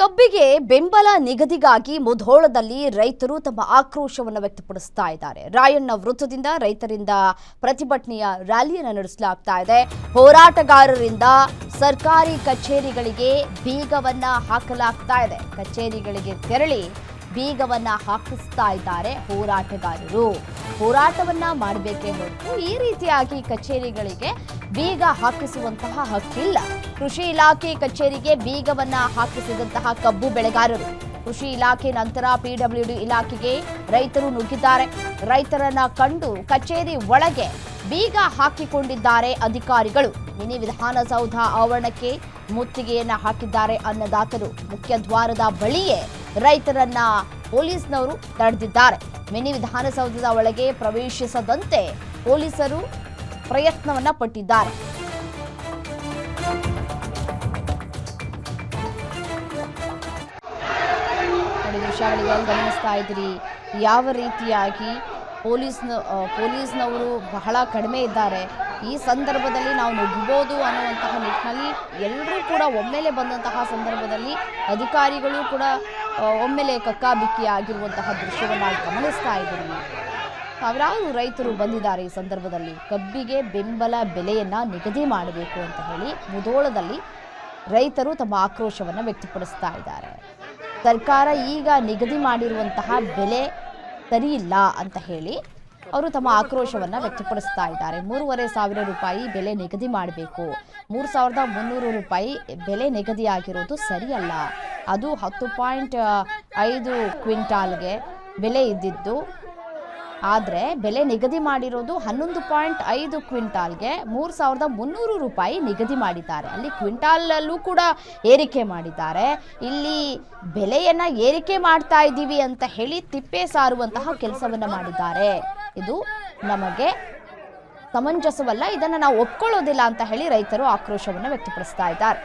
ಕಬ್ಬಿಗೆ ಬೆಂಬಲ ನಿಗದಿಗಾಗಿ ಮುಧೋಳದಲ್ಲಿ ರೈತರು ತಮ್ಮ ಆಕ್ರೋಶವನ್ನು ವ್ಯಕ್ತಪಡಿಸ್ತಾ ಇದ್ದಾರೆ. ರಾಯಣ್ಣ ವೃತ್ತದಿಂದ ರೈತರಿಂದ ಪ್ರತಿಭಟನೆಯ ರ್ಯಾಲಿಯನ್ನು ನಡೆಸಲಾಗ್ತಾ ಇದೆ. ಹೋರಾಟಗಾರರಿಂದ ಸರ್ಕಾರಿ ಕಚೇರಿಗಳಿಗೆ ಬೀಗವನ್ನ ಹಾಕಲಾಗ್ತಾ ಇದೆ. ಕಚೇರಿಗಳಿಗೆ ತೆರಳಿ ಬೀಗವನ್ನ ಹಾಕಿಸ್ತಾ ಇದ್ದಾರೆ ಹೋರಾಟಗಾರರು. ಹೋರಾಟವನ್ನ ಮಾಡಬೇಕೇ ಹೊರತು ಈ ರೀತಿಯಾಗಿ ಕಚೇರಿಗಳಿಗೆ ಬೀಗ ಹಾಕಿಸುವಂತಹ ಹಕ್ಕಿಲ್ಲ. ಕೃಷಿ ಇಲಾಖೆ ಕಚೇರಿಗೆ ಬೀಗವನ್ನ ಹಾಕಿಸಿದಂತಹ ಕಬ್ಬು ಬೆಳೆಗಾರರು. ಕೃಷಿ ಇಲಾಖೆ ನಂತರ ಪಿಡಬ್ಲ್ಯೂಡಿ ಇಲಾಖೆಗೆ ರೈತರು ನುಗ್ಗಿದ್ದಾರೆ. ರೈತರನ್ನ ಕಂಡು ಕಚೇರಿ ಒಳಗೆ ಬೀಗ ಹಾಕಿಕೊಂಡಿದ್ದಾರೆ ಅಧಿಕಾರಿಗಳು. ಮಿನಿ ವಿಧಾನಸೌಧ ಆವರಣಕ್ಕೆ ಮುತ್ತಿಗೆಯನ್ನ ಹಾಕಿದ್ದಾರೆ ಅನ್ನದಾತರು. ಮುಖ್ಯ ದ್ವಾರದ ಬಳಿಯೇ ರೈತರನ್ನ ಪೊಲೀಸ್ನವರು ತಡೆದಿದ್ದಾರೆ. ಮಿನಿ ವಿಧಾನಸೌಧದ ಒಳಗೆ ಪ್ರವೇಶಿಸದಂತೆ ಪೊಲೀಸರು ಪ್ರಯತ್ನವನ್ನ ಪಟ್ಟಿದ್ದಾರೆ. ಗಮನಿಸ್ತಾ ಇದ್ದೀರಿ ಯಾವ ರೀತಿಯಾಗಿ ಪೊಲೀಸ್ನ ಪೊಲೀಸ್ನವರು ಬಹಳ ಕಡಿಮೆ ಇದ್ದಾರೆ. ಈ ಸಂದರ್ಭದಲ್ಲಿ ನಾವು ನುಗ್ಗಬಹುದು ಅನ್ನುವಂತಹ ನಿಟ್ಟಿನಲ್ಲಿ ಎಲ್ಲರೂ ಕೂಡ ಒಮ್ಮೆಲೆ ಬಂದಂತಹ ಸಂದರ್ಭದಲ್ಲಿ ಅಧಿಕಾರಿಗಳು ಕೂಡ ಒಮ್ಮೆಲೆ ಕಕ್ಕಾಬಿಕ್ಕಿ ಆಗಿರುವಂತಹ ದೃಶ್ಯವನ್ನು ಗಮನಿಸ್ತಾ ಇದ್ದೀವಿ. ಸಾವಿರಾರು ರೈತರು ಬಂದಿದ್ದಾರೆ ಈ ಸಂದರ್ಭದಲ್ಲಿ. ಕಬ್ಬಿಗೆ ಬೆಂಬಲ ಬೆಲೆಯನ್ನ ನಿಗದಿ ಮಾಡಬೇಕು ಅಂತ ಹೇಳಿ ಮುದೋಳದಲ್ಲಿ ರೈತರು ತಮ್ಮ ಆಕ್ರೋಶವನ್ನು ವ್ಯಕ್ತಪಡಿಸ್ತಾ ಇದ್ದಾರೆ. ಸರ್ಕಾರ ಈಗ ನಿಗದಿ ಮಾಡಿರುವಂತಹ ಬೆಲೆ ಸರಿಯಿಲ್ಲ ಅಂತ ಹೇಳಿ ಅವರು ತಮ್ಮ ಆಕ್ರೋಶವನ್ನು ವ್ಯಕ್ತಪಡಿಸ್ತಾ ಇದ್ದಾರೆ. ಮೂರುವರೆ ಸಾವಿರ ರೂಪಾಯಿ ಬೆಲೆ ನಿಗದಿ ಮಾಡಬೇಕು. ಮೂರು ಸಾವಿರದ ಮುನ್ನೂರು ರೂಪಾಯಿ ಬೆಲೆ ನಿಗದಿಯಾಗಿರೋದು ಸರಿಯಲ್ಲ. ಅದು ಹತ್ತು ಪಾಯಿಂಟ್ ಐದು ಕ್ವಿಂಟಾಲ್ಗೆ ಬೆಲೆ ಇದ್ದಿದ್ದು. ಆದರೆ ಬೆಲೆ ನಿಗದಿ ಮಾಡಿರೋದು ಹನ್ನೊಂದು ಪಾಯಿಂಟ್ ಐದು ಕ್ವಿಂಟಾಲ್ಗೆ ಮೂರು ಸಾವಿರದ ಮುನ್ನೂರು ರೂಪಾಯಿ ನಿಗದಿ ಮಾಡಿದ್ದಾರೆ. ಅಲ್ಲಿ ಕ್ವಿಂಟಾಲಲ್ಲೂ ಕೂಡ ಏರಿಕೆ ಮಾಡಿದ್ದಾರೆ. ಇಲ್ಲಿ ಬೆಲೆಯನ್ನು ಏರಿಕೆ ಮಾಡ್ತಾ ಇದ್ದೀವಿ ಅಂತ ಹೇಳಿ ತಿಪ್ಪೆ ಸಾರುವಂತಹ ಕೆಲಸವನ್ನು ಮಾಡಿದ್ದಾರೆ. ಇದು ನಮಗೆ ಸಮಂಜಸವಲ್ಲ, ಇದನ್ನು ನಾವು ಒಪ್ಕೊಳ್ಳೋದಿಲ್ಲ ಅಂತ ಹೇಳಿ ರೈತರು ಆಕ್ರೋಶವನ್ನು ವ್ಯಕ್ತಪಡಿಸ್ತಾ ಇದ್ದಾರೆ.